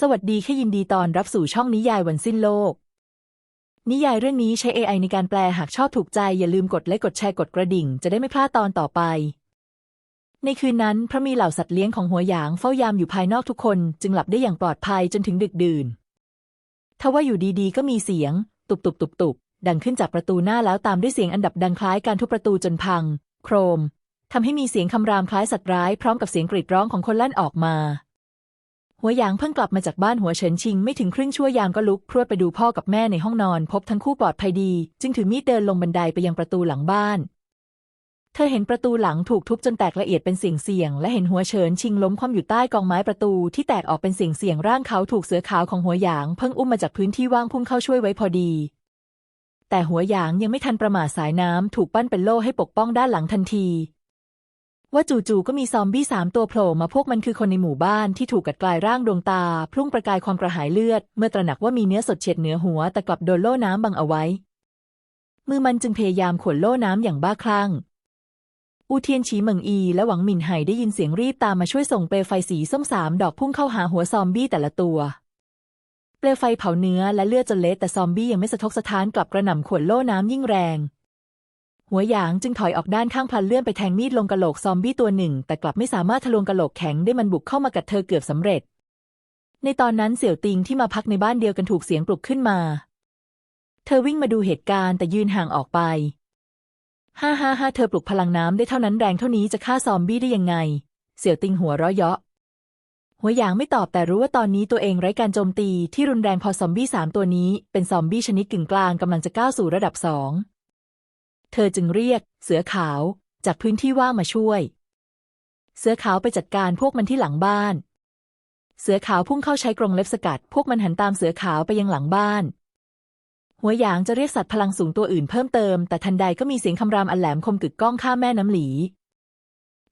สวัสดีค่ะยินดีตอนรับสู่ช่องนิยายวันสิ้นโลก นิยายเรื่องนี้ใช้ AI ในการแปลหากชอบถูกใจอย่าลืมกดไลค์กดแชร์กดกระดิ่ง จะได้ไม่พลาดตอนต่อไป ในคืนนั้นพระมีเหล่าสัตว์เลี้ยงของหัวหยางเฝ้ายามอยู่ภายนอกทุกคน จึงหลับได้อย่างปลอดภัยจนถึงดึกดื่นทว่าอยู่ดีๆ ก็มีเสียง ตุบตุบตุบตุบดังขึ้นจากประตูหน้าแล้วตามด้วยเสียงอันดับดังคล้ายการทุบประตูจนพัง โครมทำให้มีเสียงคำรามคล้ายสัตว์ร้ายพร้อมกับเสียงกรีดร้องของคนลั่นออกมา หัวหยางเพิ่งกลับมาจากบ้านหัวเฉินชิงไม่ถึงครึ่งชั่วยามก็ลุกพรวดไปดูพ่อกับแม่ในห้องนอน พบทั้งคู่ปลอดภัยดี จึงถือมีดเดินลงบันไดไปยังประตูหลังบ้าน เธอเห็นประตูหลังถูกทุบจนแตกละเอียดเป็นเสียงเสียงและเห็นหัวเฉินชิงล้มคว่ำอยู่ใต้กองไม้ประตูที่แตกออกเป็นเสียงเสียงร่างเขาถูกเสือขาวของหัวหยางเพิ่งอุ้มมาจากพื้นที่ว่างพุ่งเข้าช่วยไว้พอดีแต่หัวหยางยังไม่ทันประมาทสายน้ำถูกปั้นเป็นโล่ให้ปกป้องด้านหลังทันที ว่าจู่ๆก็มีซอมบี้สามตัวโผล่มาพวกมันคือคนในหมู่บ้านที่ถูกกัดกลายร่างดวงตา พรุ่งประกายความกระหายเลือด เมื่อตระหนักว่ามีเนื้อสดเฉียดเหนือหัว แต่กลับโดนโล่น้ำบังเอาไว้ มือมันจึงพยายามขวนโล่น้ำอย่างบ้าคลั่ง อูเทียนฉีเหมิงอี และหวังหมินไห่ได้ยินเสียงรีบตามมาช่วยส่งเปลวไฟสีส้มสามดอกพุ่งเข้าหาหัวซอมบี้แต่ละตัว เปลวไฟเผาเนื้อและเลือดจนเละแต่ซอมบี้ยังไม่สะทกสะท้านกลับกระหน่ำขวนโล่น้ำยิ่งแรง หัวหยางจึงถอยออกด้านข้างพลันเลื่อนไปแทงมีดลงกะโหลกซอมบี้ตัวหนึ่ง แต่กลับไม่สามารถทะลวงกะโหลกแข็งได้มันบุกเข้ามากัดเธอเกือบสำเร็จ ในตอนนั้นเสี่ยวติงที่มาพักในบ้านเดียวกันถูกเสียงปลุกขึ้นมา เธอวิ่งมาดูเหตุการณ์แต่ยืนห่างออกไปฮ่าฮ่าฮ่าเธอปลุกพลังน้ำได้เท่านั้นแรงเท่านี้จะฆ่าซอมบี้ได้ยังไง เสี่ยวติงหัวเราะเยาะ หัวหยางไม่ตอบแต่รู้ว่าตอนนี้ตัวเองไร้การโจมตีที่รุนแรงพอซอมบี้สามตัวนี้ เป็นซอมบี้ชนิดกึ่งกลางกำลังจะก้าวสู่ระดับสอง เธอจึงเรียก เสือขาวจากพื้นที่ว่างมาช่วย เสือขาวไปจัดการพวกมันที่หลังบ้าน เสือขาวพุ่งเข้าใช้กรงเล็บสกัด พวกมันหันตามเสือขาวไปยังหลังบ้าน หัวหยางจะเรียกสัตว์พลังสูงตัวอื่นเพิ่มเติม แต่ทันใดก็มีเสียงคำรามอันแหลมคมกึกก้องข้ามแม่น้ำหลี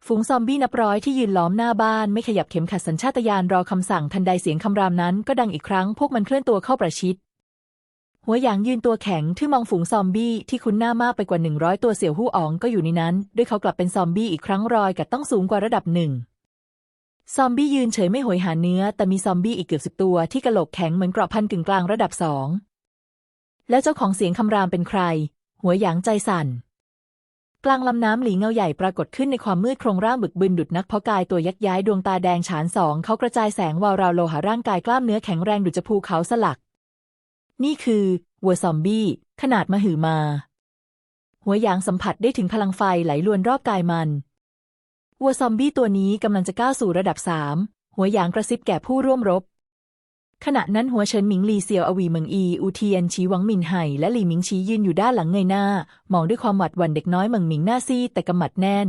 ฝูงซอมบี้นับร้อยที่ยืนล้อมหน้าบ้านไม่ขยับเข็มขัดสัญชาตญาณรอคำสั่งทันใดเสียงคำรามนั้นก็ดังอีกครั้ง พวกมันเคลื่อนตัวเข้าประชิด หัวหยางยืนตัวแข็งที่มองฝูงซอมบี้ที่คุ้นหน้ามากไปกว่าหนึ่งร้อยตัวเสี่ยวหู้อ๋องก็อยู่ในนั้น ด้วยเขากลับเป็นซอมบี้อีกครั้งรอยกัดต้องสูงกว่าระดับหนึ่ง ซอมบี้ยืนเฉยไม่โหยหาเนื้อ แต่มีซอมบี้อีกเกือบสิบตัวที่กระโหลกแข็งเหมือนเกราะพันกึ่งกลางระดับสอง แล้วเจ้าของเสียงคำรามเป็นใคร หัวหยางใจสั่น กลางลำน้ำหลีเงาใหญ่ปรากฏขึ้นในความมืดโครงร่างบึกบึนดุดนักเพาะกายตัวยักย้ายดวงตาแดงฉานสองเขากระจายแสงวาวราวโลหะร่างกายกล้ามเนื้อแข็งแรงดุจภูเขาสลัก นี่คือวัวซอมบี้ ขนาดมหึมา หัวหยางสัมผัสได้ถึงพลังไฟไหลลวนรอบกายมัน วัวซอมบี้ตัวนี้กำลังจะก้าวสู่ระดับสามหัวหยางกระซิบแก่ผู้ร่วมรบ ขณะนั้นหัวเฉินหมิงลีเซียวอวีเมิงอี อูเทียนชีหวังหมินไห่และหลี่หมิงชียืนอยู่ด้านหลังเงยหน้า มองด้วยความหวาดหวั่นเด็กน้อยเมิงหมิงหน้าซีแต่กำมัดแน่น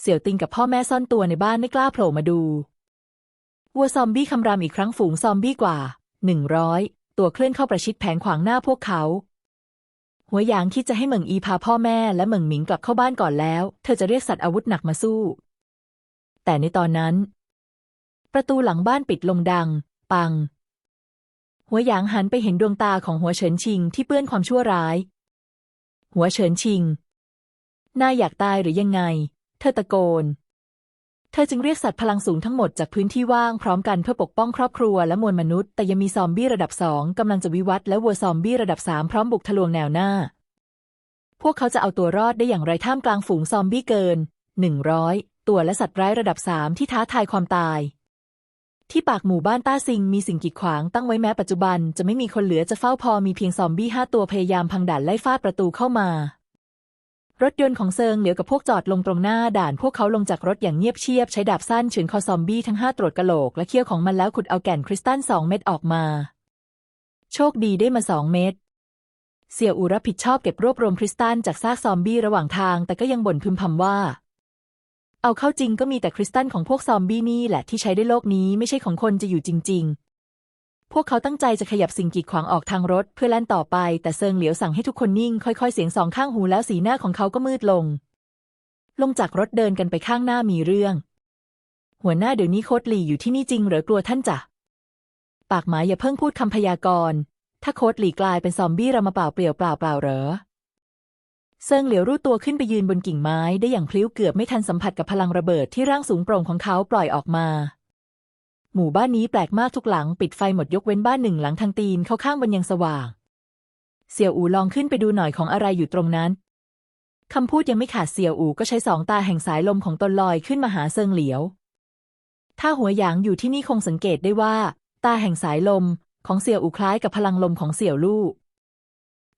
เสี่ยวติงกับพ่อแม่ซ่อนตัวในบ้านไม่กล้าโผล่มาดูวัวซอมบี้คำรามอีกครั้งฝูงซอมบี้กว่าหนึ่งร้อย ตัวเคลื่อนเข้าประชิดแผงขวางหน้าพวกเขา หัวหยางคิดจะให้เหมิงอีพาพ่อแม่และเหมิงหมิงกลับเข้าบ้านก่อนแล้ว เธอจะเรียกสัตว์อาวุธหนักมาสู้ แต่ในตอนนั้น ประตูหลังบ้านปิดลงดัง ปัง หัวหยางหันไปเห็นดวงตาของหัวเฉินชิงที่เปื้อนความชั่วร้าย หัวเฉินชิงนายอยากตายหรือยังไง เธอตะโกน เธอจึงเรียกสัตว์พลังสูงทั้งหมดจากพื้นที่ว่างพร้อมกันเพื่อปกป้องครอบครัวและมวลมนุษย์ แต่ยังมีซอมบี้ระดับสองกำลังจะวิวัฒน์และวัวซอมบี้ระดับสามพร้อมบุกทะลวงแนวหน้า พวกเขาจะเอาตัวรอดได้อย่างไรท่ามกลางฝูงซอมบี้เกินหนึ่งร้อยตัวและสัตว์ร้ายระดับสามที่ท้าทายความตาย ที่ปากหมู่บ้านต้าซิงมีสิ่งกีดขวางตั้งไว้แม้ปัจจุบันจะไม่มีคนเหลือจะเฝ้าพอมีเพียงซอมบี้ห้าตัวพยายามพังด่านไล่ฟาดประตูเข้ามา รถยนต์ของเซิงเหลียวกับพวกจอดลงตรงหน้าด่านพวกเขาลงจากรถอย่างเงียบเชียบใช้ดาบสั้นเฉือนคอซอมบี้ทั้งห้าตรวจกะโหลกและเขี้ยวของมันแล้วขุดเอาแก่นคริสตัลสองเม็ดออกมา โชคดีได้มาสองเม็ดเสี่ยวอูรับผิดชอบเก็บรวบรวมคริสตัลจากซากซอมบี้ระหว่างทาง แต่ก็ยังบ่นพึมพำว่า เอาเข้าจริงก็มีแต่คริสตัลของพวกซอมบี้นี่แหละที่ใช้ได้โลกนี้ไม่ใช่ของคนจะอยู่จริง ๆ พวกเขาตั้งใจจะขยับสิ่งกีดขวางออกทางรถเพื่อแล่นต่อไป แต่เซิงเหลียวสั่งให้ทุกคนนิ่งค่อยๆ เสียงสองข้างหูแล้วสีหน้าของเขาก็มืดลง ลงจากรถเดินกันไปข้างหน้ามีเรื่อง หัวหน้าเดี๋ยวนี้โคตรหลี่อยู่ที่นี่จริง หรือกลัวท่านจะปากหมายอย่าเพิ่งพูดคำพยากรณ์ถ้าโคตรหลี่กลายเป็นซอมบี้เรามาเปล่าเปลี่ยวเปล่าเปล่าเหรอเซิงเหลียวรูดตัวขึ้นไปยืนบนกิ่งไม้ได้อย่างพลิ้วเกือบไม่ทันสัมผัสกับพลังระเบิดที่ร่างสูงโปร่งของเขาปล่อยออกมา หมู่บ้านนี้แปลกมากทุกหลังปิดไฟหมดยกเว้นบ้านหนึ่งหลังทางตีนเข้าข้างบนยังสว่าง เสี่ยวอูลองขึ้นไปดูหน่อยของอะไรอยู่ตรงนั้นคำพูดยังไม่ขาดเสี่ยวอูก็ใช้สองตาแห่งสายลมของตนลอยขึ้นมาหาเซิงเหลียว ถ้าหัวหยางอยู่ที่นี่คงสังเกตได้ว่า ตาแห่งสายลมของเสี่ยวอูคล้ายกับพลังลมของเสี่ยวลู่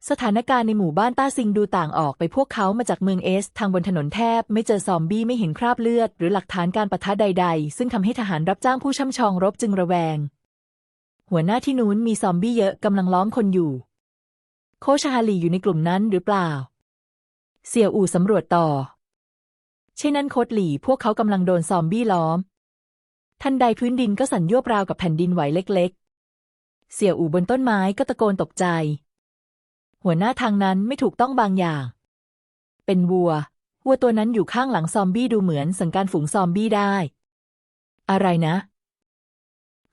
สถานการณ์ในหมู่บ้านต้าซิงดูต่างออกไปพวกเขามาจากเมืองเอส ทางบนถนนแทบ ไม่เจอซอมบี้ไม่เห็นคราบเลือด หรือหลักฐานการประทะใด ๆ ซึ่งทำให้ทหารรับจ้างผู้ช่ำชองรบจึงระแวง หัวหน้าที่นู้นมีซอมบี้เยอะกำลังล้อมคนอยู่ โคชาฮาลีอยู่ในกลุ่มนั้นหรือเปล่า เสี่ยวอู่สำรวจต่อ เช่นนั้นโคดหลี่พวกเขากำลังโดนซอมบี้ล้อม ทันใดพื้นดินก็สั่นยวราวกับแผ่นดินไหวเล็ก ๆ เสี่ยวอู่บนต้นไม้ก็ตะโกนตกใจ หัวหน้าทางนั้นไม่ถูกต้องบางอย่าง เป็นวัว วัวตัวนั้นอยู่ข้างหลังซอมบี้ดูเหมือนสังการฝูงซอมบี้ได้ อะไรนะ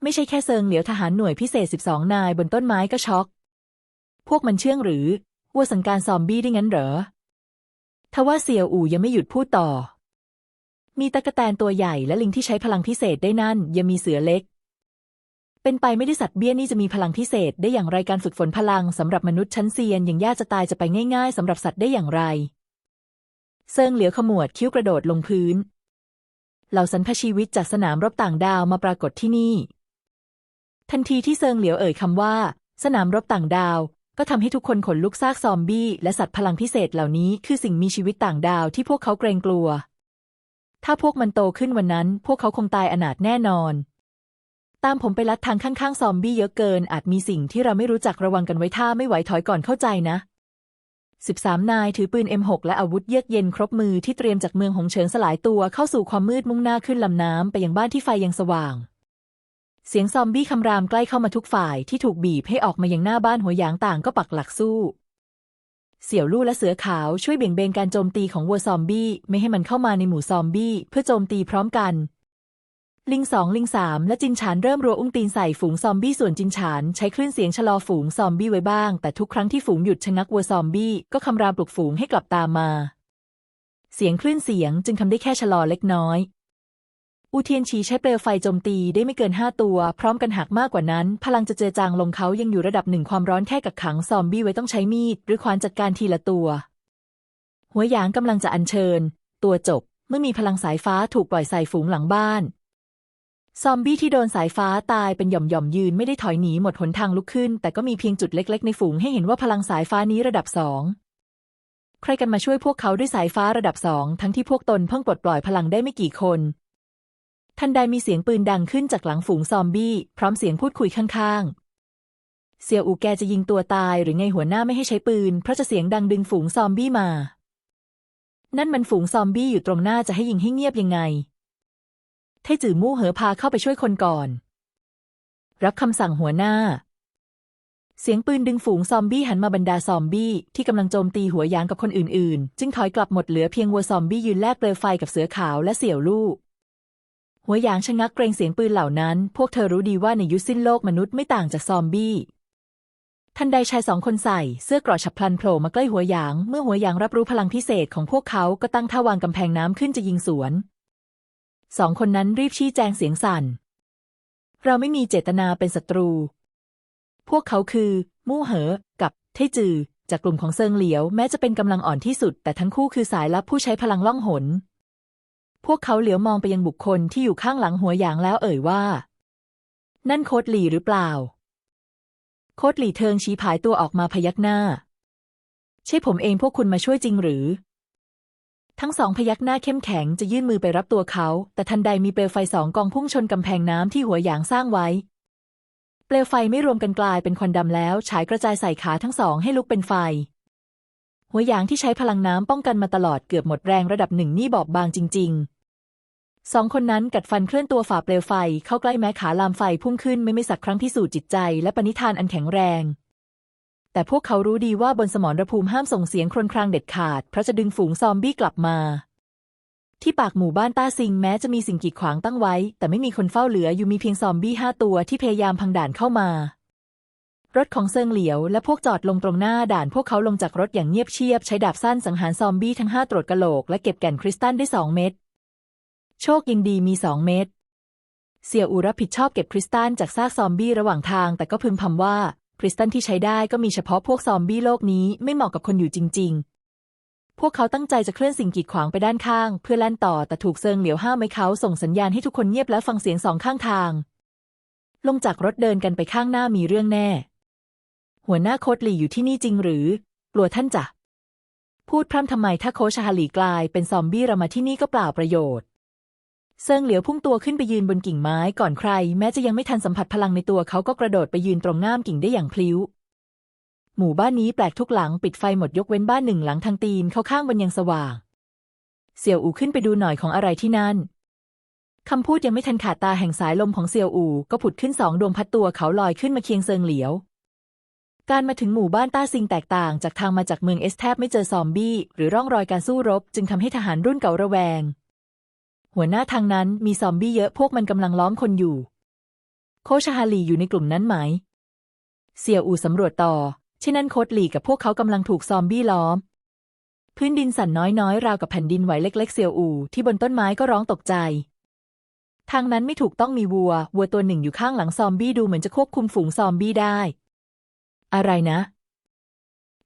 ไม่ใช่แค่เซิงเหลียวทหารหน่วยพิเศษ 12 นายบนต้นไม้ก็ช็อก พวกมันเชื่องหรือ วัวสังการซอมบี้ได้งั้นเหรอทว่าเซียวอู่ยังไม่หยุดพูดต่อ มีตะกะแตนตัวใหญ่และลิงที่ใช้พลังพิเศษได้นั่น ยังมีเสือเล็ก เป็นไปไม่ได้สัตว์เบี้ยนี่จะมีพลังพิเศษ ได้อย่างไรการฝึกฝนพลังสำหรับมนุษย์ชั้นเซียนอย่างยากจะตายจะไปง่ายๆสำหรับสัตว์ได้อย่างไร เซิงเหลียวขมวดคิ้วกระโดดลงพื้น เหล่าสรรพชีวิตจากสนามรบต่างดาวมาปรากฏที่นี่ ทันทีที่เซิงเหลียวเอ่ยคำว่า สนามรบต่างดาว ก็ทำให้ทุกคนขนลุกซากซอมบี้และสัตว์พลังพิเศษเหล่านี้คือสิ่งมีชีวิตต่างดาวที่พวกเขาเกรงกลัว ถ้าพวกมันโตขึ้นวันนั้น พวกเขาคงตายอนาถแน่นอน ตามผมไปลัดทางข้างๆ ซอมบี้เยอะเกิน อาจมีสิ่งที่เราไม่รู้จักระวังกันไว้ถ้าไม่ไหวถอยก่อนเข้าใจนะสิบสามนายถือปืน M6 และอาวุธเยือกเย็นครบมือที่เตรียมจากเมืองหงเฉิงสลายตัวเข้าสู่ความมืดมุ่งหน้าขึ้นลำน้ำไปยังบ้านที่ไฟยังสว่าง เสียงซอมบี้คำรามใกล้เข้ามาทุกฝ่ายที่ถูกบีบให้ออกมายังหน้าบ้านหัวหยางต่างก็ปักหลักสู้ เสี่ยวลู่และเสือขาวช่วยเบี่ยงเบนการโจมตีของวัวซอมบี้ไม่ให้มันเข้ามาในหมู่ซอมบี้เพื่อโจมตีพร้อมกัน ลิงสองลิงสามและจินฉานเริ่มรัวอุ้งตีนใส่ฝูงซอมบี้ส่วนจินฉานใช้คลื่นเสียงชะลอฝูงซอมบี้ไว้บ้าง แต่ทุกครั้งที่ฝูงหยุดชะงักวัวซอมบี้ก็คำรามปลุกฝูงให้กลับตามมา เสียงคลื่นเสียงจึงทำได้แค่ชะลอเล็กน้อย อูเทียนชีใช้เปลวไฟโจมตีได้ไม่เกินห้าตัว พร้อมกันหากมากกว่านั้น พลังจะเจือจางลงเขายังอยู่ระดับหนึ่งความร้อนแค่กักขังซอมบี้ไว้ต้องใช้มีด หรือควานจัดการทีละตัว หัวหยางกำลังจะอัญเชิญ ตัวจบเมื่อมีพลังสายฟ้าถูกปล่อยใส่ฝูงหลังบ้าน ซอมบี้ที่โดนสายฟ้าตายเป็นหย่อมๆยืนไม่ได้ถอยหนีหมดหนทางลุกขึ้น แต่ก็มีเพียงจุดเล็ก ๆ ในฝูงให้เห็นว่าพลังสายฟ้านี้ระดับสองใครกันมาช่วยพวกเขาด้วยสายฟ้าระดับสองทั้งที่พวกตนเพิ่งปลดปล่อยพลังได้ไม่กี่คน ทันใดมีเสียงปืนดังขึ้นจากหลังฝูงซอมบี้ พร้อมเสียงพูดคุยข้างๆ เสี่ยวอูแกจะยิงตัวตายหรือไงหัวหน้าไม่ให้ใช้ปืน เพราะจะเสียงดังดึงฝูงซอมบี้มา นั่นมันฝูงซอมบี้อยู่ตรงหน้าจะให้ยิงให้เงียบยังไง เทจือมู่เหอพาเข้าไปช่วยคนก่อน รับคำสั่งหัวหน้า เสียงปืนดึงฝูงซอมบี้หันมาบรรดาซอมบี้ที่กำลังโจมตีหัวหยางกับคนอื่นๆ จึงถอยกลับหมดเหลือเพียงวัวซอมบี้ยืนแลกเปลวไฟกับเสือขาวและเสี่ยวลู่หัวหยางชะงักเกรงเสียงปืนเหล่านั้น พวกเธอรู้ดีว่าในยุคสิ้นโลกมนุษย์ไม่ต่างจากซอมบี้ทันใดชายสองคนใส่เสื้อกราะฉับพลันโผล่มาใกล้หัวหยาง เมื่อหัวหยางรับรู้พลังพิเศษของพวกเขาก็ตั้งท่าวางกำแพงน้ำขึ้นจะยิงสวน สองคนนั้นรีบชี้แจงเสียงสั่น เราไม่มีเจตนาเป็นศัตรู พวกเขาคือ มู่เหอ กับเทจือ จากกลุ่มของเซิงเหลียว แม้จะเป็นกำลังอ่อนที่สุด แต่ทั้งคู่คือสายลับผู้ใช้พลังล่องหน พวกเขาเหลียวมองไปยังบุคคลที่อยู่ข้างหลังหัวหยางแล้วเอ่ยว่า นั่นโคดหลี่หรือเปล่า โคดหลี่เทิงชี้ผายตัวออกมาพยักหน้า ใช่ผมเองพวกคุณมาช่วยจริงหรือ ทั้งสองพยักหน้าเข้มแข็งจะยื่นมือไปรับตัวเขา แต่ทันใดมีเปลวไฟสองกองพุ่งชนกำแพงน้ำที่หัวหยางสร้างไว้ เปลวไฟไม่รวมกันกลายเป็นควันดำแล้ว ฉายกระจายใส่ขาทั้งสองให้ลุกเป็นไฟ หัวหยางที่ใช้พลังน้ำป้องกันมาตลอดเกือบหมดแรงระดับหนึ่งนี่บอบบางจริง ๆ สองคนนั้นกัดฟันเคลื่อนตัวฝ่าเปลวไฟเข้าใกล้แม้ขาลามไฟพุ่งขึ้นไม่ไม่สักครั้งพิสูจน์จิตใจ และปณิธานอันแข็งแรง แต่พวกเขารู้ดีว่าบนสมรภูมิห้ามส่งเสียงครวญครางเด็ดขาด เพราะจะดึงฝูงซอมบี้กลับมา ที่ปากหมู่บ้านต้าซิงแม้จะมีสิ่งกีดขวางตั้งไว้ แต่ไม่มีคนเฝ้าเหลืออยู่มีเพียงซอมบี้ห้าตัวที่พยายามพังด่านเข้ามารถของเซิงเหลียวและพวกจอดลงตรงหน้าด่านพวกเขาลงจากรถอย่างเงียบเชียบ ใช้ดาบสั้นสังหารซอมบี้ทั้งห้าตรวจกะโหลกและเก็บแก่นคริสตัลได้สองเม็ดโชคยังดีมีสองเม็ดเสี่ยอูรับผิดชอบเก็บคริสตัลจากซากซอมบี้ระหว่างทาง แต่ก็พึมพำว่า คริสตัลที่ใช้ได้ก็มีเฉพาะพวกซอมบี้โลกนี้ไม่เหมาะกับคนอยู่จริง ๆ พวกเขาตั้งใจจะเคลื่อนสิ่งกีดขวางไปด้านข้าง เพื่อแล่นต่อแต่ถูกเซิงเหลียวห้ามไม่เขาส่งสัญญาณให้ทุกคนเงียบและฟังเสียงสองข้างทาง ลงจากรถเดินกันไปข้างหน้ามีเรื่องแน่ หัวหน้าโคดหลี่อยู่ที่นี่จริงหรือ กลัวท่านจะพูดพร่ำทำไมถ้าโคชฮาลีกลายเป็นซอมบี้เรามาที่นี่ก็เปล่าประโยชน์ เซิงเหลียวพุ่งตัวขึ้นไปยืนบนกิ่งไม้ก่อนใคร แม้จะยังไม่ทันสัมผัสพลังในตัวเขาก็กระโดดไปยืนตรงง่ามกิ่งได้อย่างพลิ้ว หมู่บ้านนี้แปลกทุกหลังปิดไฟหมดยกเว้นบ้านหนึ่งหลังทางตีนเขาข้างบนยังสว่าง เสี่ยวอูขึ้นไปดูหน่อยของอะไรที่นั่นคำพูดยังไม่ทันขาดตาแห่งสายลมของเซียวอู ก็ผุดขึ้นสองดวงพัดตัวเขาลอยขึ้นมาเคียงเซิงเหลียว การมาถึงหมู่บ้านต้าซิงแตกต่างจากทางมาจากเมืองเอสแทบไม่เจอซอมบี้ หรือร่องรอยการสู้รบ จึงทำให้ทหารรุ่นเก่าระแวง หัวหน้าทางนั้นมีซอมบี้เยอะพวกมันกำลังล้อมคนอยู่ โคชฮาลีอยู่ในกลุ่มนั้นไหม เสี่ยวอูสำรวจต่อเช่นนั้นโคดหลีกับพวกเขากำลังถูกซอมบี้ล้อม พื้นดินสั่นน้อยๆ ราวกับแผ่นดินไหวเล็ก ๆ เสี่ยวอูที่บนต้นไม้ก็ร้องตกใจ ทางนั้นไม่ถูกต้องมีวัว วัวตัวหนึ่งอยู่ข้างหลังซอมบี้ดูเหมือนจะควบคุมฝูงซอมบี้ได้ อะไรนะ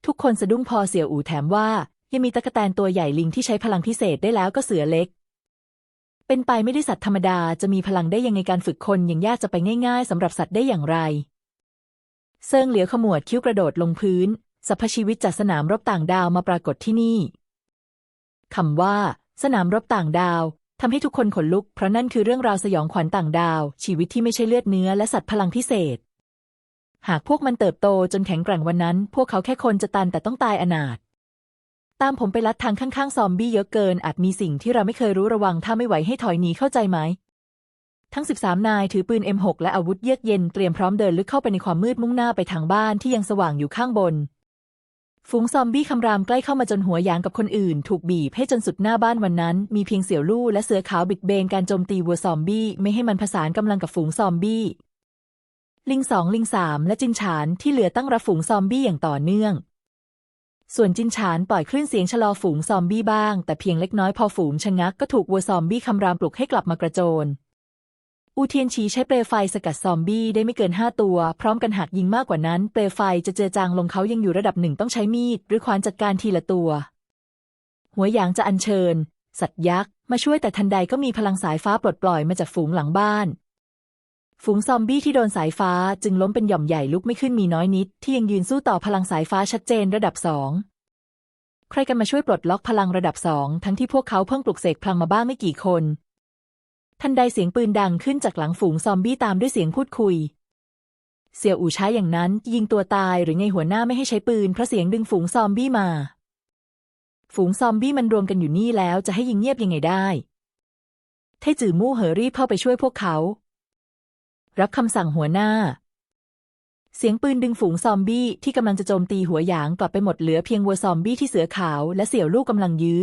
ทุกคนสะดุ้งพอเสี่ยวอูแถมว่า ยังมีตะกแตนตัวใหญ่ลิงที่ใช้พลังพิเศษได้แล้วก็เสือเล็ก เป็นไปไม่ได้สัตว์ธรรมดาจะมีพลังได้ยังไงการฝึกคนอยังยากจะไปง่าย ๆสำหรับสัตว์ได้อย่างไร เซิงเหลียวขมวดคิ้วกระโดดลงพื้นสรรพชีวิตจากสนามรบต่างดาวมาปรากฏที่นี่คำว่า สนามรบต่างดาวทำให้ทุกคนขนลุก เพราะนั่นคือเรื่องราวสยองขวัญต่างดาว ชีวิตที่ไม่ใช่เลือดเนื้อและสัตว์พลังพิเศษ หากพวกมันเติบโตจนแข็งแกร่งวันนั้น พวกเขาแค่คนจะตันแต่ต้องตายอนาถ ตามผมไปลัดทางข้างๆ ซอมบี้เยอะเกิน อาจมีสิ่งที่เราไม่เคยรู้ระวัง ถ้าไม่ไหวให้ถอยหนีเข้าใจไหม ทั้ง 13 นายถือปืน M6 และอาวุธเยือกเย็นเตรียมพร้อมเดินลึกเข้าไปในความมืดมุ่งหน้าไปทางบ้านที่ยังสว่างอยู่ข้างบน ฝูงซอมบี้คำรามใกล้เข้ามาจนหัวหยางกับคนอื่น ถูกบีบให้จนสุดหน้าบ้านวันนั้น มีเพียงเสี่ยวลู่และเสือขาวบิดเบนการโจมตีวัวซอมบี้ไม่ให้มันผสานกำลังกับฝูงซอมบี้ลิงสองลิงสามและจินฉานที่เหลือตั้งรับฝูงซอมบี้อย่างต่อเนื่อง ส่วนจินฉานปล่อยคลื่นเสียงชะลอฝูงซอมบี้บ้าง แต่เพียงเล็กน้อยพอฝูงชะงักก็ถูกวัวซอมบี้คำรามปลุกให้กลับมากระโจน อูเทียนชีใช้เปลวไฟสกัดซอมบี้ได้ไม่เกินห้าตัว พร้อมกันหากยิงมากกว่านั้น เปลวไฟจะเจือจางลงเขายังอยู่ระดับหนึ่งต้องใช้มีด หรือขวานจัดการทีละตัว หัวหยางจะอัญเชิญ สัตว์ยักษ์มาช่วยแต่ทันใดก็มีพลังสายฟ้าปลดปล่อยมาจากฝูงหลังบ้าน ฝูงซอมบี้ที่โดนสายฟ้าจึงล้มเป็นหย่อมใหญ่ลุกไม่ขึ้นมีน้อยนิด ที่ยังยืนสู้ต่อพลังสายฟ้าชัดเจนระดับสองใครกันมาช่วยปลดล็อกพลังระดับสองทั้งที่พวกเขาเพิ่งปลุกเสกพลังมาบ้างไม่กี่คน ทันใดเสียงปืนดังขึ้นจากหลังฝูงซอมบี้ตามด้วยเสียงพูดคุย เสี่ยวอูใช้อย่างนั้น ยิงตัวตายหรือไงหัวหน้าไม่ให้ใช้ปืนเพราะเสียงดึงฝูงซอมบี้มา ฝูงซอมบี้มันรวมกันอยู่นี่แล้วจะให้ยิงเงียบยังไงได้ เทจือมู่เหอรีบเข้าไปช่วยพวกเขา รับคำสั่งหัวหน้า เสียงปืนดึงฝูงซอมบี้ที่กำลังจะโจมตีหัวหยางกลับไปหมดเหลือเพียงวัวซอมบี้ที่เสือขาวและเสี่ยวลูกกำลังยื้อ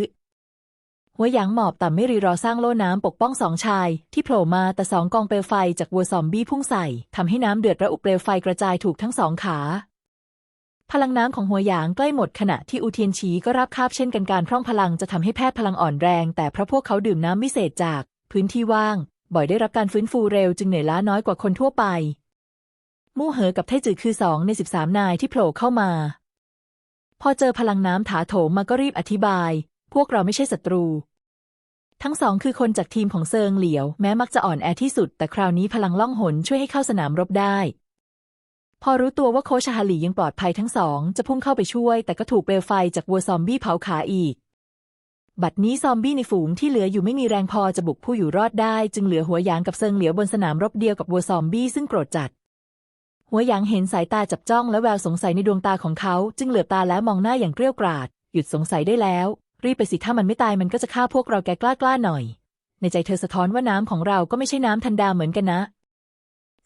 หัวหยางหมอบต่ำไม่รีรอสร้างโล่น้ำปกป้องสองชาย ที่โผล่มาแต่สองกองเปลวไฟจากวัวซอมบี้พุ่งใส่ทำให้น้ำเดือดระอุเปลวไฟกระจายถูกทั้งสองขาพลังน้ำของหัวหยางใกล้หมดขณะที่อูเทียนชีก็ราบคาบเช่นกันการพร่องพลังจะทำให้แพทย์พลังอ่อนแรง แต่เพราะพวกเขาดื่มน้ำวิเศษจากพื้นที่ว่าง บ่อยได้รับการฟื้นฟูเร็วจึงเหนื่อยล้าน้อยกว่าคนทั่วไป มู่เหอกับไทจือคือสองในสิบสามนายที่โผล่เข้ามา พอเจอพลังน้ำถาโถมมาก็รีบอธิบาย พวกเราไม่ใช่ศัตรู ทั้งสองคือคนจากทีมของเซิงเหลียว แม้มักจะอ่อนแอที่สุด แต่คราวนี้พลังล่องหนช่วยให้เข้าสนามรบได้ พอรู้ตัวว่าโคชฮาลียังปลอดภัยทั้งสอง จะพุ่งเข้าไปช่วย แต่ก็ถูกเปลวไฟจากวัวซอมบี้เผาขาอีก บัดนี้ซอมบี้ในฝูงที่เหลืออยู่ไม่มีแรงพอจะบุกผู้อยู่รอดได้ จึงเหลือหัวหยางกับเซิงเหลียวบนสนามรบเดียวกับวัวซอมบี้ซึ่งโกรธจัด หัวหยางเห็นสายตาจับจ้องและแววสงสัยในดวงตาของเขา จึงเหลือบตาแล้วมองหน้าอย่างเกรี้ยวกราดหยุดสงสัยได้แล้ว รีบไปสิถ้ามันไม่ตายมันก็จะฆ่าพวกเราแกกล้ากล้าหน่อย ในใจเธอสะท้อนว่าน้ำของเราก็ไม่ใช่น้ำทันดาเหมือนกันนะ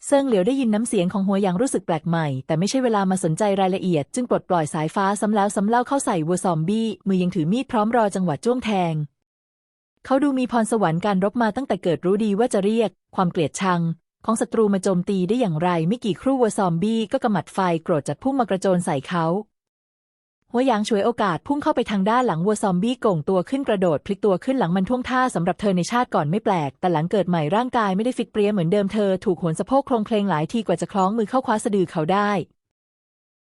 เซิงเหลียวได้ยินน้ำเสียงของหัวอยางรู้สึกแปลกใหม่ แต่ไม่ใช่เวลามาสนใจรายละเอียด จึงปลดปล่อยสายฟ้าซ้ำแล้วซ้ำเล่าเข้าใส่วัวซอมบี้ มือยังถือมีดพร้อมรอจังหวะจ้วงแทง เขาดูมีพรสวรรค์การรบมาตั้งแต่เกิดรู้ดีว่าจะเรียก ความเกลียดชัง ของศัตรูมาโจมตีได้อย่างไร ไม่กี่ครู่วัวซอมบี้ก็กำมัดไฟโกรธจัดพุ่งมากระโจนใส่เขา หัวหยางฉวยโอกาสพุ่งเข้าไปทางด้านหลังวัวซอมบี้โก่งตัวขึ้นกระโดดพลิกตัวขึ้นหลังมันท่วงท่าสำหรับเธอในชาติก่อนไม่แปลก แต่หลังเกิดใหม่ร่างกายไม่ได้ฟิตเปรี้ยเหมือนเดิมเธอถูกโหนสะโพกโครงเพลงหลายทีกว่าจะคล้องมือเข้าคว้าสะดือเขาได้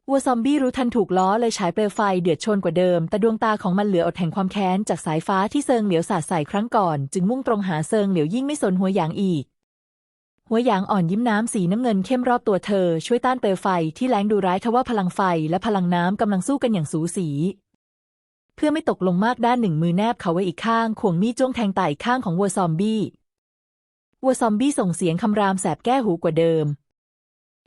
วัวซอมบี้รู้ทันถูกล้อเลยฉายเปลวไฟเดือดชนกว่าเดิม แต่ดวงตาของมันเหลืออดแห่งความแค้นจากสายฟ้าที่เซิงเหลียวสาดใส่ครั้งก่อน จึงมุ่งตรงหาเซิงเหลียวยิ่งไม่สนหัวหยางอีก หัวหยางอ่อนยิ้มน้ำสีน้ำเงินเข้มรอบตัวเธอ ช่วยต้านเปลวไฟที่แรงดูร้ายทว่าพลังไฟและพลังน้ำกำลังสู้กันอย่างสูสี เพื่อไม่ตกลงมากด้านหนึ่งมือแนบเขาไว้อีกข้างขวงมีดจ้วงแทงไต่ข้างของวัวซอมบี้วัวซอมบี้ส่งเสียงคำรามแสบแก้หูกว่าเดิม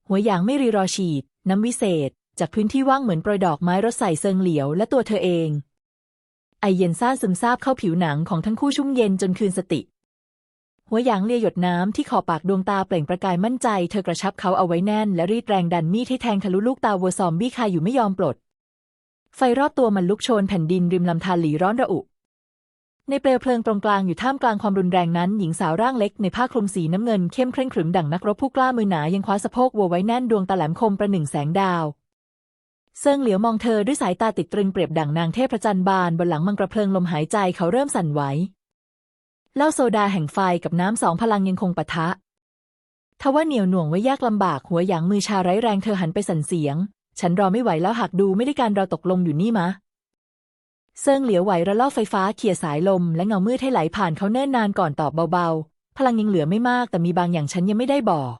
หัวหยางไม่รีรอฉีด น้ำวิเศษ จากพื้นที่ว่างเหมือนโปรยดอกไม้รถใส่เซิงเหลียวและตัวเธอเอง ไอเย็นซ่านซึมซาบเข้าผิวหนังของทั้งคู่ชุ่มเย็นจนคืนสติ หัวหยางเลียหยดน้ำที่ขอบปากดวงตาเปล่งประกายมั่นใจ เธอกระชับเขาเอาไว้แน่น และรีดแรงดันมีดให้แทงทะลุลูกตาวัวซอมบี้คาอยู่ไม่ยอมปลด ไฟรอบตัวมันลุกโชนแผ่นดินริมลำธารหลีร้อนระอุ ในเปลวเพลิงตรงกลางอยู่ท่ามกลางความรุนแรงนั้น หญิงสาวร่างเล็กในผ้าคลุมสีน้ำเงินเข้มเคร่งขรึมดั่งนักรบผู้กล้ามือหนายังคว้าสะโพกวัวไว้แน่นดวงตาแหลมคมประหนึ่งแสงดาวเซิงเหลียวมองเธอด้วยสายตาติดตรึงเปรียบดั่งนางเทพประจันบานบนหลังมังกรเพลิงลมหายใจเขาเริ่มสั่นไหว เหล้าโซดาแห่งไฟกับน้ำสองพลังยังคงปะทะ ทว่าเหนียวหน่วงไว้ยากลำบากหัวหยางมือชาไร้แรงเธอหันไปสั่นเสียง ฉันรอไม่ไหวแล้วหากดูไม่ได้การเราตกลงอยู่นี่มะ เซิงเหลียวไหวระลอกไฟฟ้าเขี่ยสายลม และเงามืดให้ไหลผ่านเขาเนิ่นนานก่อนตอบเบาๆ พลังยังเหลือไม่มากแต่มีบางอย่างฉันยังไม่ได้บอก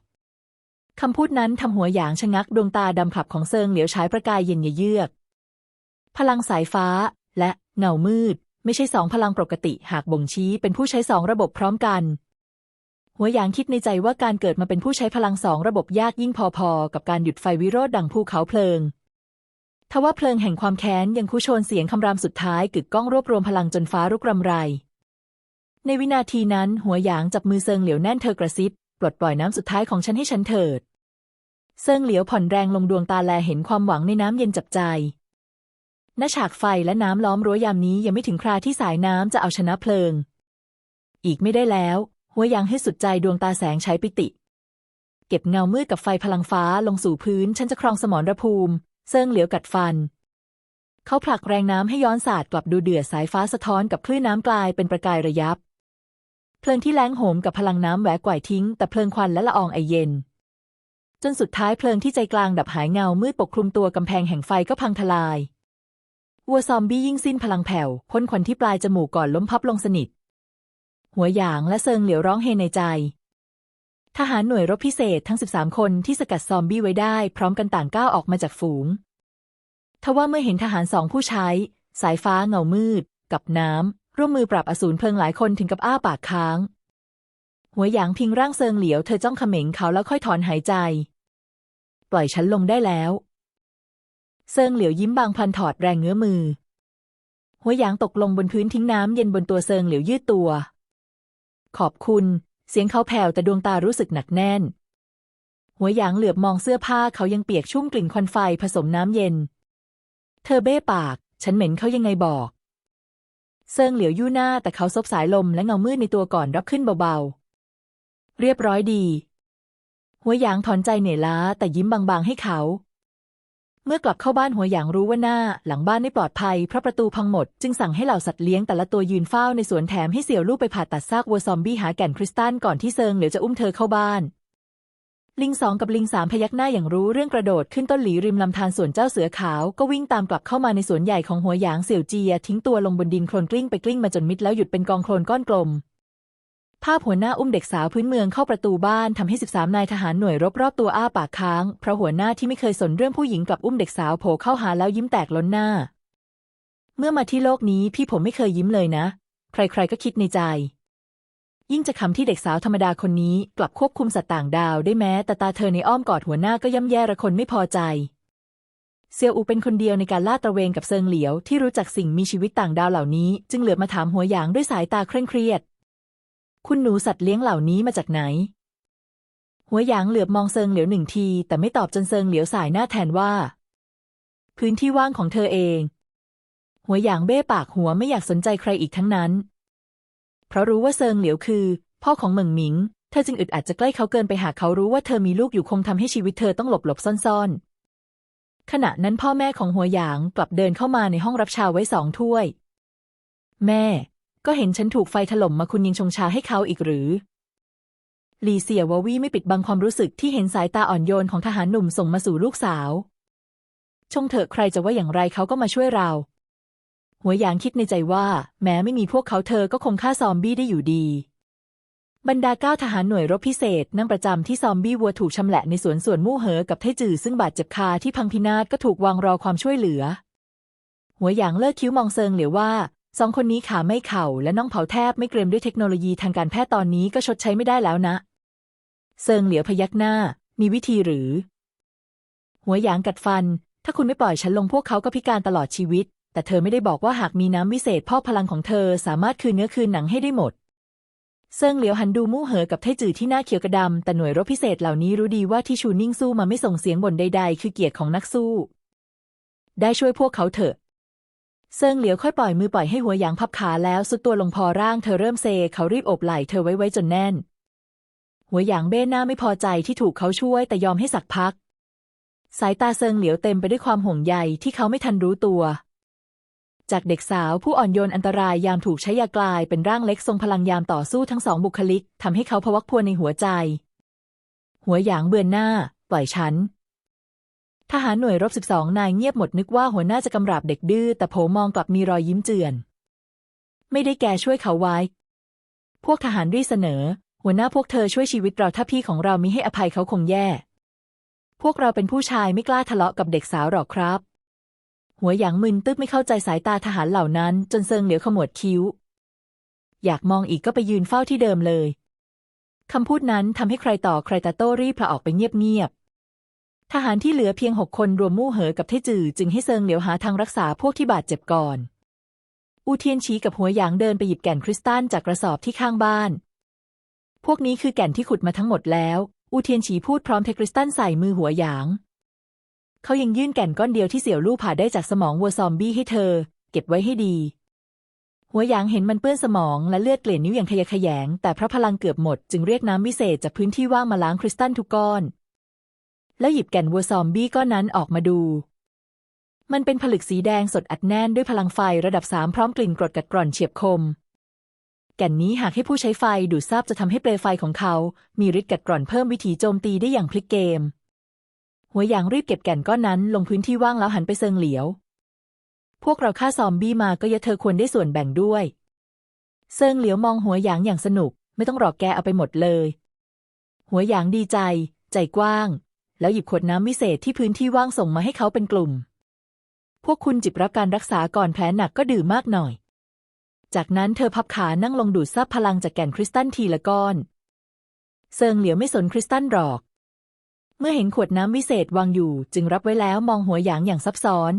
คำพูดนั้นทำหัวหยางชะงักดวงตาดำขลับของเซิงเหลียวฉายประกายเย็นเยือก พลังสายฟ้าและเงามืด ไม่ใช่สองพลังปกติ หากบ่งชี้เป็นผู้ใช้สองระบบพร้อมกัน หัวหยางคิดในใจว่าการเกิดมาเป็นผู้ใช้พลังสองระบบยากยิ่งพอๆ กับการหยุดไฟวิโรธดังภูเขาเพลิงทว่าเพลิงแห่งความแค้นยังคุโชนเสียงคำรามสุดท้ายกึกก้องรวบรวมพลังจนฟ้ารุกรำไร ในวินาทีนั้น หัวหยางจับมือเซิงเหลียวแน่นเธอกระซิบปลดปล่อยน้ำสุดท้ายของฉันให้ฉันเถิด เซิงเหลียวผ่อนแรงลงดวงตาแลเห็นความหวังในน้ำเย็นจับใจ หน้าฉากไฟและน้ำล้อมรั้วยามนี้ยังไม่ถึงคราที่สายน้ำจะเอาชนะเพลิง อีกไม่ได้แล้ว หัวยางให้สุดใจดวงตาแสงใช้ปิติ เก็บเงามืดกับไฟพลังฟ้าลงสู่พื้น ฉันจะครองสมรภูมิ เซิงเหลียวกัดฟัน เขาผลักแรงน้ำให้ย้อนสาดกลับดูเดือดสายฟ้าสะท้อนกับคลื่นน้ำกลายเป็นประกายระยับ เพลิงที่แรงโหมกับพลังน้ำแหวกไกวทิ้ง แต่เพลิงควันและละอองไอเย็น จนสุดท้ายเพลิงที่ใจกลางดับหายเงามืดปกคลุมตัวกำแพงแห่งไฟก็พังทลาย วัวซอมบี้ยิ่งสิ้นพลังแผ่วพ่นควันที่ปลายจมูกก่อนล้มพับลงสนิท หัวหยางและเซิงเหลียวร้องเฮในใจ ทหารหน่วยรบพิเศษทั้ง 13 คนที่สกัดซอมบี้ไว้ได้ พร้อมกันต่างก้าวออกมาจากฝูง ทว่าเมื่อเห็นทหารสองผู้ใช้ สายฟ้าเงามืด กับน้ำ ร่วมมือปราบอสูรเพลิงหลายคนถึงกับอ้าปากค้าง หัวหยางพิงร่างเซิงเหลียวเธอจ้องเขม็งเขาแล้วค่อยถอนหายใจ ปล่อยฉันลงได้แล้ว เซิงเหลียวยิ้มบางพันถอดแรงเงื้อมือ หัวหยางตกลงบนพื้นทิ้งน้ำเย็นบนตัวเซิงเหลียวยืดตัว ขอบคุณ เสียงเขาแผ่วแต่ดวงตารู้สึกหนักแน่น หัวหยางเหลือบมองเสื้อผ้าเขายังเปียกชุ่มกลิ่นควันไฟผสมน้ำเย็น เธอเบ้ปาก ฉันเหม็นเขายังไงบอก เซิงเหลียวยู่หน้าแต่เขาซบสายลมและเงามืดในตัวก่อนรับขึ้นเบาๆ เรียบร้อยดี หัวหยางถอนใจเหนื่อยล้าแต่ยิ้มบางๆให้เขา เมื่อกลับเข้าบ้านหัวหยางรู้ว่าหน้า หลังบ้านไม่ปลอดภัยเพราะประตูพังหมด จึงสั่งให้เหล่าสัตว์เลี้ยงแต่ละตัวยืนเฝ้าในสวนแถมให้เสี่ยวลูกไปผ่าตัดซากวัวซอมบี้หาแก่นคริสตัลก่อนที่เซิงเหลียวจะอุ้มเธอเข้าบ้านลิงสองกับลิงสามพยักหน้าอย่างรู้เรื่องกระโดดขึ้นต้นหลีริมลำธารส่วนเจ้าเสือขาวก็วิ่งตามกลับเข้ามาในสวนใหญ่ของหัวหยางเสี่ยวเจีย ทิ้งตัวลงบนดินโคลนกลิ้งไปกลิ้งมาจนมิดแล้วหยุดเป็นกองโคลนก้อนกลม ภาพหัวหน้าอุ้มเด็กสาวพื้นเมืองเข้าประตูบ้านทำให้ 13 นายทหารหน่วยรบรอบตัวอ้าปากค้าง เพราะหัวหน้าที่ไม่เคยสนเรื่องผู้หญิงกลับอุ้มเด็กสาวโผล่เข้าหาแล้วยิ้มแตกล้นหน้า เมื่อมาที่โลกนี้พี่ผมไม่เคยยิ้มเลยนะ ใครๆก็คิดในใจ ยิ่งจะคำที่เด็กสาวธรรมดาคนนี้กลับควบคุมสัตว์ต่างดาวได้แม้ แต่ตาเธอในอ้อมกอดหัวหน้าก็ย่ำแย่ระคนไม่พอใจเซียวอูเป็นคนเดียวในการลาดตระเวนกับเซิงเหลียวที่รู้จักสิ่งมีชีวิตต่างดาวเหล่านี้ จึงเหลือบมาถามหัวหยางด้วยสายตาเคร่งเครียด คุณหนูสัตว์เลี้ยงเหล่านี้มาจากไหน หัวหยางเหลือบมองเซิงเหลียวหนึ่งที แต่ไม่ตอบจนเซิงเหลียวสายหน้าแทนว่า พื้นที่ว่างของเธอเอง หัวหยางเบ้ปากหัวไม่อยากสนใจใครอีกทั้งนั้น เพราะรู้ว่าเซิงเหลียวคือ พ่อของเหมิงหมิง เธอจึงอึดอัดจะใกล้เขาเกินไปหากเขารู้ว่าเธอมีลูกอยู่คงทำให้ชีวิตเธอต้องหลบหลบซ่อนๆ ขณะนั้นพ่อแม่ของหัวหยางกลับเดินเข้ามาในห้องรับชาไว้สองถ้วย แม่ ก็เห็นฉันถูกไฟถล่มมาคุณยังชงชาให้เขาอีกหรือหลีเสี่ยวาวี่ไม่ปิดบังความรู้สึกที่เห็นสายตาอ่อนโยนของทหารหนุ่มส่งมาสู่ลูกสาว ชงเถอะใครจะว่าอย่างไรเขาก็มาช่วยเรา หัวหยางคิดในใจว่า แม้ไม่มีพวกเขาเธอก็คงฆ่าซอมบี้ได้อยู่ดี บรรดาเก้าทหารหน่วยรบพิเศษนั่งประจำที่ซอมบี้วัวถูกชำแหละในสวนส่วนมู่เหอกับไทจือซึ่งบาดเจ็บคาที่พังพินาศก็ถูกวางรอความช่วยเหลือ หัวหยางเลิกคิ้วมองเซิงเหลียวว่า สองคนนี้ขาไม่เข่าและน้องเผาแทบไม่เกรงด้วยเทคโนโลยีทางการแพทย์ตอนนี้ก็ชดใช้ไม่ได้แล้วนะ เซิงเหลียวพยักหน้า มีวิธีหรือ หัวหยางกัดฟัน ถ้าคุณไม่ปล่อยฉันลงพวกเขาก็พิการตลอดชีวิต แต่เธอไม่ได้บอกว่าหากมีน้ำวิเศษพ่อพลังของเธอสามารถคืนเนื้อคืนหนังให้ได้หมด เซิงเหลียวหันดูมู่เหอกับไทจือที่หน้าเขียวกระดำแต่หน่วยรบพิเศษเหล่านี้รู้ดีว่าที่ชูนิ่งสู้มาไม่ส่งเสียงบ่นใด ๆ คือเกียรติของนักสู้ ได้ช่วยพวกเขาเถอะ เซิงเหลียวค่อยปล่อยมือปล่อยให้หัวหยางพับขาแล้วสุดตัวลงพอร่างเธอเริ่มเซเขารีบโอบไหล่เธอไว้ไว้จนแน่น หัวหยางเบ้หน้าไม่พอใจที่ถูกเขาช่วยแต่ยอมให้สักพัก สายตาเซิงเหลียวเต็มไปด้วยความห่วงใยที่เขาไม่ทันรู้ตัว จากเด็กสาวผู้อ่อนโยนอันตรายยามถูกใช้ยากลายเป็นร่างเล็กทรงพลังยามต่อสู้ทั้งสองบุคลิกทำให้เขาพวักพวนในหัวใจ หัวหยางเบือนหน้า ปล่อยฉัน ทหารหน่วยรบสิบสองนายเงียบหมดนึกว่าหัวหน้าจะกำราบเด็กดื้อแต่โผมมองกลับมีรอยยิ้มเจือน ไม่ได้แกช่วยเขาไว้ พวกทหารรีเสนอ หัวหน้าพวกเธอช่วยชีวิตเราถ้าพี่ของเรามิให้อภัยเขาคงแย่ พวกเราเป็นผู้ชายไม่กล้าทะเลาะกับเด็กสาวหรอกครับ หัวหยางมึนตึกไม่เข้าใจสายตาทหารเหล่านั้น จนเซิงเหลียวขมวดคิ้ว อยากมองอีกก็ไปยืนเฝ้าที่เดิมเลยคำพูดนั้นทำให้ใครต่อใครตาโต้รีบพลออกไปเงียบๆ ทหารที่เหลือเพียงหกคนรวมมู่เหอกับเทจือจึงให้เซิงเหลียวหาทางรักษาพวกที่บาดเจ็บก่อน อูเทียนชีกับหัวหยางเดินไปหยิบแก่นคริสตัลจากกระสอบที่ข้างบ้าน พวกนี้คือแก่นที่ขุดมาทั้งหมดแล้ว อูเทียนฉีพูดพร้อมเทคริสตัลใส่มือหัวหยาง เขายังยื่นแก่นก้อนเดียวที่เสี่ยวลู่ผ่าได้จากสมองวัวซอมบี้ให้เธอ เก็บไว้ให้ดี หัวหยางเห็นมันเปื้อนสมองและเลือดเกลื่อนนิ้วอย่างทะเยะแยง แต่เพราะพลังเกือบหมดจึงเรียกน้ำวิเศษจากพื้นที่ว่างมาล้างคริสตัลทุกก้อน แล้วหยิบแก่นวัวซอมบี้ก้อนนั้นออกมาดู มันเป็นผลึกสีแดงสดอัดแน่นด้วยพลังไฟระดับสามพร้อมกลิ่นกรดกัดกร่อนเฉียบคม แก่นนี้หากให้ผู้ใช้ไฟดูดซับจะทำให้เปลวไฟของเขา มีฤทธิ์กัดกร่อนเพิ่มวิถีโจมตีได้อย่างพลิกเกม หัวหยางรีบเก็บแก่นก้อนนั้นลงพื้นที่ว่างแล้วหันไปเซิงเหลียว พวกเราฆ่าซอมบี้มาก็ยะเธอควรได้ส่วนแบ่งด้วย เซิงเหลียวมองหัวหยางอย่างสนุก ไม่ต้องรอแกเอาไปหมดเลย หัวหยางดีใจ ใจกว้าง แล้วหยิบขวดน้ำวิเศษที่พื้นที่ว่างส่งมาให้เขาเป็นกลุ่ม พวกคุณจิบรับการรักษาก่อนแผลหนักก็ดื่มมากหน่อย จากนั้นเธอพับขานั่งลงดูดซับพลังจากแก่นคริสตัลทีละก้อน เซิงเหลียวไม่สนคริสตัลหรอก เมื่อเห็นขวดน้ำวิเศษวางอยู่ จึงรับไว้แล้วมองหัวหยางอย่างซับซ้อน